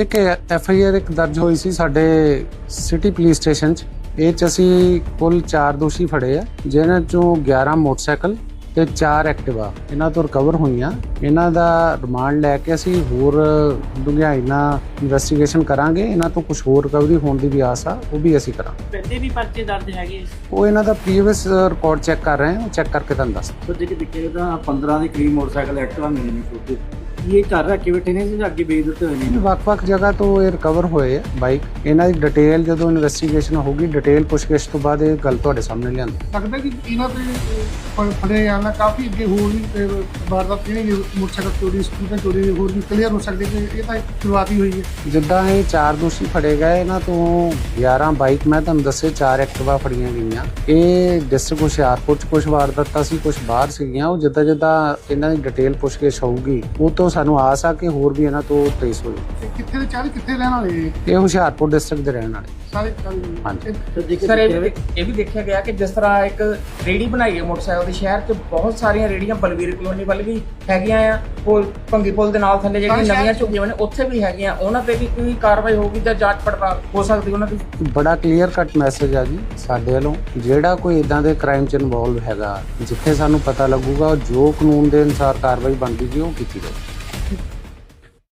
ਇੱਕ F I R ਇੱਕ ਦਰਜ ਹੋਈ ਸੀ ਸਾਡੇ ਸਿਟੀ ਪੁਲਿਸ ਸਟੇਸ਼ਨ 'ਚ। ਇਹ 'ਚ ਅਸੀਂ ਕੁੱਲ 4 ਦੋਸ਼ੀ ਫੜੇ ਆ ਜਿਨ੍ਹਾਂ ਚੋਂ 11 ਮੋਟਰਸਾਈਕਲ ਤੇ 4 ਐਕਟਿਵਾ। ਇਹਨਾਂ ਤੋਂ ਰਿਕਵਰ ਹੋਈਆਂ। ਇਹਨਾਂ ਦਾ ਰਿਮਾਂਡ ਲੈ ਕੇ ਅਸੀਂ ਹੋਰ ਡੂੰਘਾਈ ਨਾਲ ਇਨਵੈਸਟੀਗੇਸ਼ਨ ਕਰਾਂਗੇ। ਇਹਨਾਂ ਤੋਂ ਕੁਝ ਹੋਰ ਰਿਕਵਰੀ ਹੋਣ ਦੀ ਵੀ ਆਸ ਆ ਉਹ ਵੀ ਅਸੀਂ ਕਰਾਂਗੇ। ਪਹਿਲੇ ਵੀ ਪਰਚੇ ਦਰਜ ਹੈਗੇ ਉਹ ਇਹਨਾਂ ਦਾ ਪ੍ਰੀਵੀਅਸ ਰਿਕਾਰਡ ਚੈੱਕ ਕਰ ਰਹੇ ਹਾਂ ਉਹ ਚੈੱਕ ਕਰਕੇ ਤੁਹਾਨੂੰ ਦੱਸ ਸੋ ਜਿਹੜੇ ਪਿੱਛੇ ਤਾਂ 15 ਦੇ ਕਰੀਬ ਮੋਟਰਸਾਈਕਲ ਐਕਟਿਵਾ ਮਿਲੇ ਨੇ ਛੋਟੇ। ਇਹ ਘਰ ਰੱਖੇ ਬੈਠੇ ਨੇ ਜਾਂ ਅੱਗੇ ਵੇਚ ਦਿੱਤੇ ਹੋਏ ਨੇ? ਵੱਖ-ਵੱਖ ਜਗ੍ਹਾ ਤੋਂ ਇਹ ਰਿਕਵਰ ਹੋਏ ਆ ਬਾਈਕ ਇਹਨਾਂ ਦੀ ਡਿਟੇਲ ਜਦੋਂ ਇਨਵੈਸਟੀਗੇਸ਼ਨ ਹੋਊਗੀ ਡਿਟੇਲ ਪੁੱਛਗਿੱਛ ਤੋਂ ਬਾਅਦ ਇਹ ਗੱਲ ਤੁਹਾਡੇ ਸਾਹਮਣੇ ਲਿਆਂਦੀ। ਲੱਗਦਾ ਕਿ ਇਹਨਾਂ ਤੇ ਫ- ਫੜੇ ਜਾਣਾ ਕਾਫੀ ਅੱਗੇ ਹੋਰ ਵੀ ਤੇ ਵਾਰਦਾਤ ਜਿਹੜੀ ਮੋਟਰਸਾਈਕਲ ਚੋਰੀ ਸਕੂਟਰ ਚੋਰੀ ਹੋਰ ਵੀ ਕਲੀਅਰ ਹੋ ਸਕਦੇ ਕਿ ਇਹ ਤਾਂ ਇੱਕ ਸ਼ੁਰੂਆਤ ਹੀ ਹੋਈ ਹੈ। ਜਿੱਦਾਂ ਇਹ ਚਾਰ ਦੋਸ਼ੀ ਫੜੇ ਗਏ ਇਹਨਾਂ ਤੋਂ 11 ਬਾਈਕ ਮੈਂ ਤੁਹਾਨੂੰ ਦੱਸੇ ਚਾਰ ਐਕਟਿਵਾ ਫੜੀਆਂ ਗਈਆਂ। ਇਹ ਡਿਸਟ੍ਰਿਕਟ ਹੁਸ਼ਿਆਰਪੁਰ ਚ ਕੁਝ ਵਾਰਦਾਤਾਂ ਸੀ ਕੁਝ ਬਾਹਰ ਸੀਗੀਆਂ। ਉਹ ਜਿੱਦਾਂ ਜਿੱਦਾਂ ਇਹਨਾਂ ਦੀ ਡਿਟੇਲ ਪੁੱਛਗਿੱਛ ਹੋਊਗੀ ਉਹ ਤੋਂ ਸਾਨੂੰ ਆਸ ਆ ਕਿ ਹੋਰ ਵੀ ਇਹਨਾਂ ਤੋਂ ਟ੍ਰੇਸ ਹੋਏ ਤੇ ਕਿੱਥੇ ਦੇ ਚਾਹ ਕਿੱਥੇ ਰਹਿਣ ਵਾਲੇ ਇਹ? ਇਹ ਹੁਸ਼ਿਆਰਪੁਰ ਡਿਸਟ੍ਰਿਕਟ ਦੇ ਰਹਿਣ ਵਾਲੇ। ਸਾਰੇ ਹਾਂਜੀ। ਇਹ ਵੀ- ਇਹ ਵੀ ਦੇਖਿਆ ਗਿਆ ਕਿ ਜਿਸ ਤਰ੍ਹਾਂ ਇੱਕ ਰੇੜੀ ਬਣਾਈ ਹੈ ਮੋਟਰਸਾਈਕਲ ਦੀ ਸ਼ਹਿਰ 'ਚ ਬਹੁਤ ਸਾਰੀਆਂ ਰੇੜੀਆਂ ਬਲਵੀਰ ਕਲੋਨੀ ਵੱਲ ਵੀ ਹੈਗੀਆਂ ਆ। ਪੁਲ ਭੰਗੀ ਪੁਲ ਦੇ ਨਾਲ ਥੱਲੇ ਜਿਹੜੀਆਂ ਹਾਂ, ਨਵੀਆਂ। ਝੁੱਗੀਆਂ ਨੇ ਉੱਥੇ ਵੀ ਹੈਗੀਆਂ। ਉਹਨਾਂ ਤੇ ਵੀ ਕੋਈ ਕਾਰਵਾਈ ਹੋਊਗੀ ਜਾਂ ਜਾਂਚ ਪੜਤਾਲ ਹੋ ਸਕਦੀ ਉਹਨਾਂ ਦੀ? ਬੜਾ ਕਲੀਅਰ ਕੱਟ ਮੈਸੇਜ ਆ ਜੀ ਸਾਡੇ ਵੱਲੋਂ। ਜਿਹੜਾ ਕੋਈ ਇਦਾਂ ਦੇ ਕ੍ਰਾਈਮ ਚ ਇਨਵੋਲਵ ਹੈਗਾ ਜਿੱਥੇ ਸਾਨੂੰ ਪਤਾ ਲੱਗੂਗਾ ਜੋ ਕਾਨੂੰਨ ਦੇ ਅਨੁਸਾਰ ਕਾਰਵਾਈ ਬਣਦੀ ਜੀ ਉਹ ਕੀਤੀ ਜਾਊਗੀ